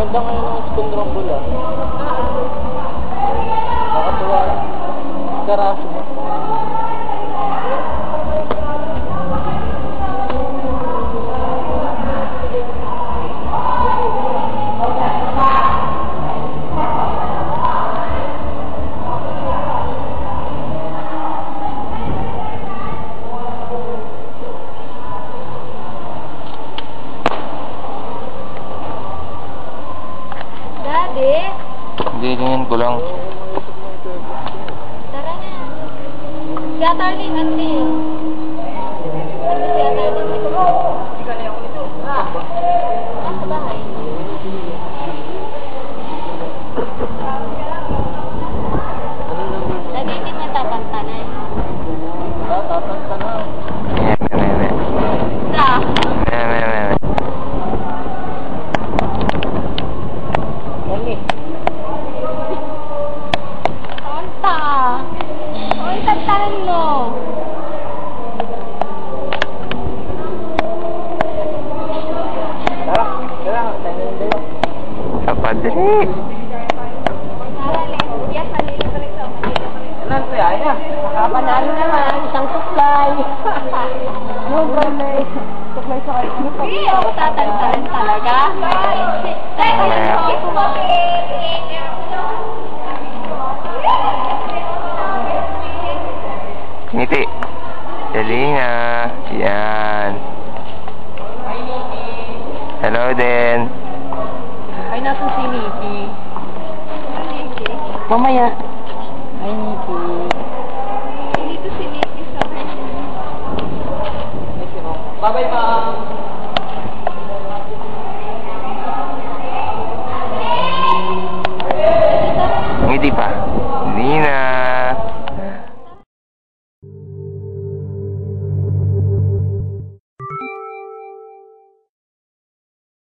Ganda kayo ng Stone Rumble. Dilingin ko lang. tara na. Si Ate Arlene, ate. Ate si Arlene. Hindi ka na ako ito. Ah. Ah, sa bahay. Daddy, hindi mo tapantanan. Ah, tatas ka na. Meme, meme. Sa? Meme, meme. Mami. Tonta. Ay, tantanan mo. Tara, tara. Tayo na dalawa. Sa padre. Ito. Ito. Ano kaya niya? Nakapanalo naman, isang supply. Na eh. Suklay sa kayo. Hindi ako tatantanan talaga. Teka lang ako kumapit. Ngiti. Dali nga. Yan. Hello din. Ay, nasa si Niki. Mamaya. Ay, Niki. Dito si Niki sa Bye-bye, ma'am. Ngiti pa. Hindi na.